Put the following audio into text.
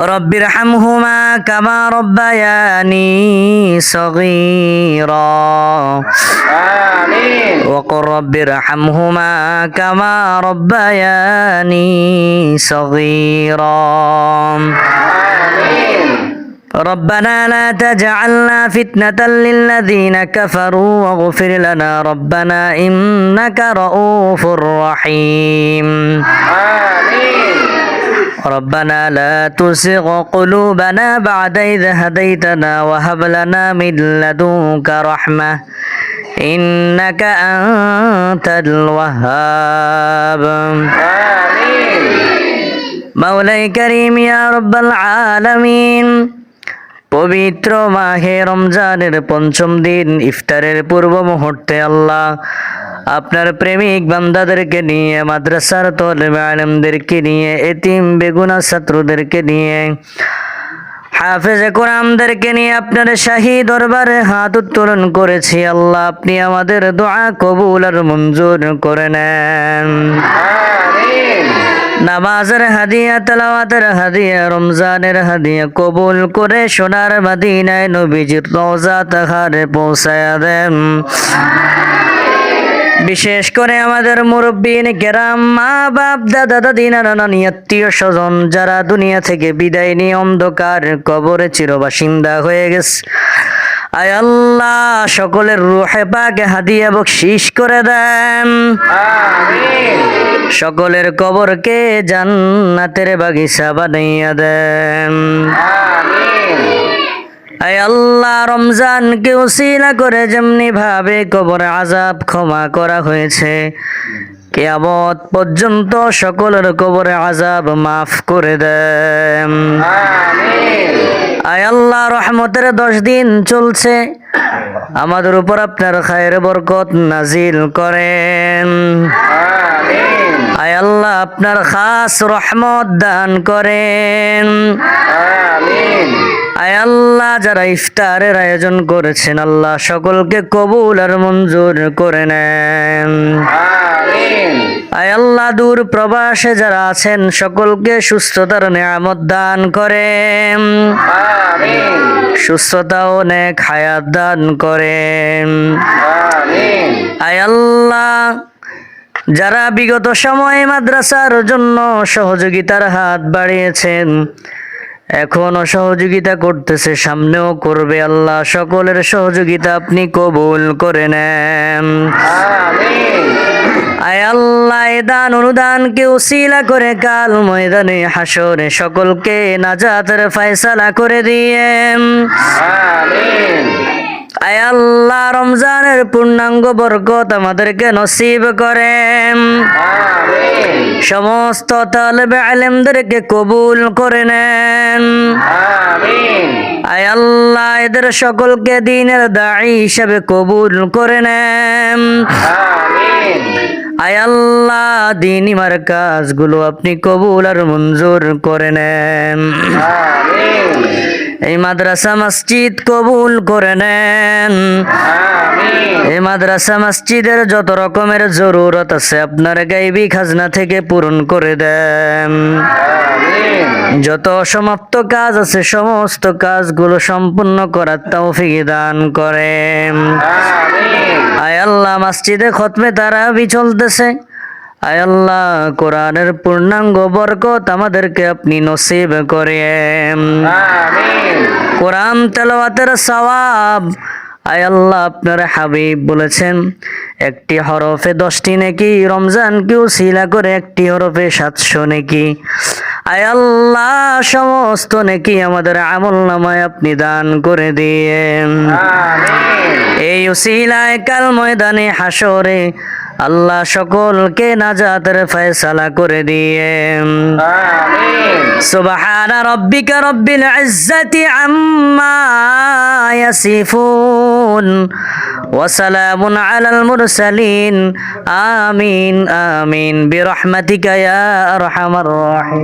رب ارحمهما كما ربياني صغيرا. آمين. وقل رب ارحمهما كما ربياني صغيرا. آمين. ربنا لا تجعلنا فتنة للذين كفروا واغفر لنا ربنا إنك رؤوف رحيم. ربنا لا تسغ قلوبنا بعد إذ هديتنا وهب لنا من لدنك رحمة إنك أنت الوهاب. آمين. مولاي كريم يا رب العالمين. পবিত্র মাহে রমজানের পঞ্চম দিন ইফতারের পূর্ব মুহূর্তে আল্লাহ আপনার প্রেমিক বান্দাদেরকে নিয়ে, মাদ্রাসার তলবে আলমদেরকে নিয়ে, এতিম বেগুনা ছাত্রদেরকে নিয়ে, হাফেজ কোরআনদেরকে নিয়ে আপনার শাহী দরবারে হাত উত্তোলন করেছি। আল্লাহ আপনি আমাদের দোয়া কবুল আর মঞ্জুর করে নেন। নামাজের হাদিয়া, তেলাওয়াতের হাদিয়া, রমজানের হাদিয়া কবুল করে সোনার মাদিনায় নবীজির রওজা তাহারে পৌঁছায় দেন। বিশেষ করে আমাদের মুরব্বীন গেরাম মা, বাপ, দাদা, দাদি নানানি আত্মীয় স্বজন যারা দুনিয়া থেকে বিদায় নিয়ে অন্ধকার কবরে চিরবাসিন্দা হয়ে গেছে। আয় আল্লাহ, সকলের রুহে পাকে হাদিয়া বকশিস করে দেন। আমিন। সকলের কবরকে জান্নাতের বাগিচা বানাইয়া দেন। আয় আল্লাহ রমজানকে ওসিলা করে যেমনি ভাবে কবর আজাব ক্ষমা করা হয়েছে। কেয়ামত পর্যন্ত সকলের কবরে আজাব মাফ করে দেন। আল্লাহ রহমতের দশ দিন চলছে। আমাদের উপর আপনার খায়ের বরকত নাজিল করেন। আয় আল্লাহ আপনার খাস রহমত দান করেন। আয় আল্লাহ যারা ইফতারের আয়োজন করেছেন আল্লাহ সকলকে কবুল আর মঞ্জুর করে নেন। আয় আল্লাহ দূর প্রবাসে যারা আছেন সকলকে সুস্থতার নিয়ামত দান করেন। সুস্থতা ও নেক হায়াত দান করেন। আয় আল্লাহ যারা বিগত সময়ে মাদ্রাসার জন্য সহযোগিতার হাত বাড়িয়েছেন এখনও সহযোগিতা করতেছে সামনেও করবে আল্লাহ সকলের সহযোগিতা আপনি কবুল করে নেন। আয় আল্লাহ দান অনুদানকে উসিলা করে কাল ময়দানে হাসরে সকলকে নাজাতের ফয়সালা করে দিয়ে আয় আল্লাহ রমজানের পূর্ণাঙ্গ বরকত আমাদেরকে নসিব করেন। সমস্ত তালেবে আলেমদেরকে কবুল করে নেন। আয় আল্লাহ এদের সকলকে দিনের দায়ী হিসাবে কবুল করে নেন। আয় আল্লাহ দিন কাজগুলো আপনি কবুল আর মঞ্জুর করে নেন। এই মাদ্রাসা মসজিদ কবুল করে নেন। এই মাদ্রাসা মসজিদের যত রকমের জরুরত আছে আপনার গাইবি খাজনা থেকে পূরণ করে দেন। যত অসমাপ্ত কাজ আছে সমস্ত কাজগুলো সম্পূর্ণ করার তৌফিক দান করেন। আয় আল্লাহ মসজিদে খতমে তারা চলতেছে। আল্লাহ কোরআনের পূর্ণাঙ্গ বরকত আমাদেরকে আপনি নসিব করে কোরআন তেলাওয়াতের সওয়াব আয়াল্লাহ আপনার হাবিব বলেছেন একটি হরফে দশটি নাকি রমজান কেউ শিলা করে একটি হরফে সাতশো নাকি। আয়াল্লাহ সমস্ত নাকি আমাদের আমল নামায় আপনি দান করে দিয়ে এই শিলায় কাল ময়দানে হাসরে আল্লাহ সকলকে নাজাতের ফয়সালা করে দিয়ে آمين সুবহান রব্বিকা রব্বিল ইজ্জাতি আম্মা ইয়াসিফুন وسلام على المرسلين آمين آمين برحمتك يا أرحم الراحمين